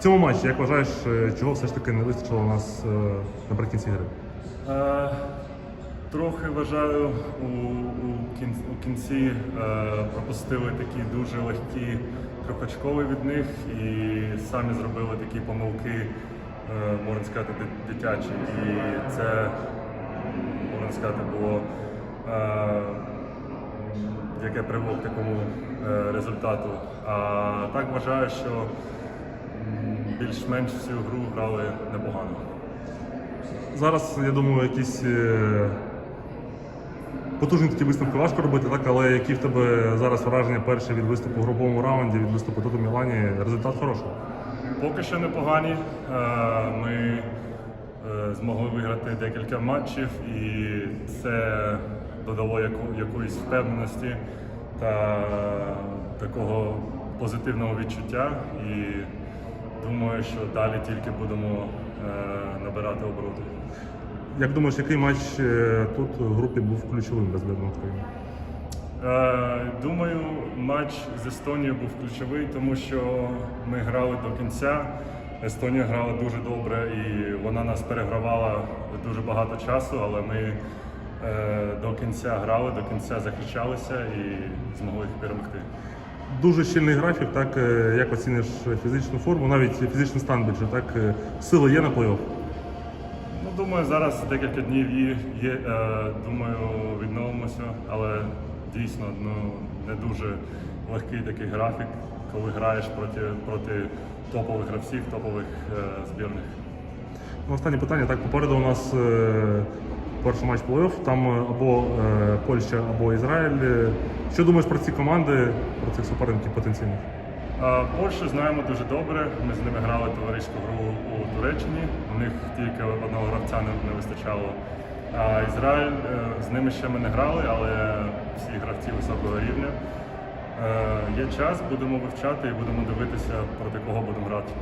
Цьому матчі, як вважаєш, е, чого все ж таки не вистачило у нас е, наприкінці гри? Е, Трохи вважаю, у, у, кін, у кінці пропустили такі дуже легкі трьохочкові від них і самі зробили такі помилки, можна сказати, дитячі. І це, можна сказати, було яке привело к такому результату. А так вважаю, що більш-менш всю гру грали непогано. Зараз, я думаю, якісь е, потужні такі висновки важко робити, так? але які в тебе зараз враження перші від виступу в груповому раунді, від виступу тут у Мілані, результат хороший. Поки що непогані. Е, Ми е, змогли виграти декілька матчів, і це додало якоїсь впевненості та такого позитивного відчуття. І думаю, що далі тільки будемо е, набирати обороти. Як думаєш, який матч е, тут в групі був ключовим безбедно твоїм? Е, Думаю, матч з Естонією був ключовий, тому що ми грали до кінця. Естонія грала дуже добре і вона нас перегравала дуже багато часу, але ми е, до кінця грали, до кінця захищалися і змогли їх перемогти. Дуже щільний графік, так е, як оціниш фізичну форму, навіть фізичний стан більше, так е, сили є на плей-офф? Ну, думаю, зараз декілька днів є, є е, думаю, відновимося, але дійсно ну, не дуже легкий такий графік, коли граєш проти, проти топових гравців, топових е, збірних. Ну, Останнє питання. Так, попереду у нас е, перший матч плей-офф, там е, або е, Польща, або Ізраїль. Е, Що думаєш про ці команди, про цих суперників потенційних? Польщу знаємо дуже добре. Ми з ними грали товариську гру у Туреччині. У них тільки одного гравця не, вистачало. А Ізраїль з ними ще ми не грали, але всі гравці високого рівня. Є час, будемо вивчати і будемо дивитися, проти кого будемо грати.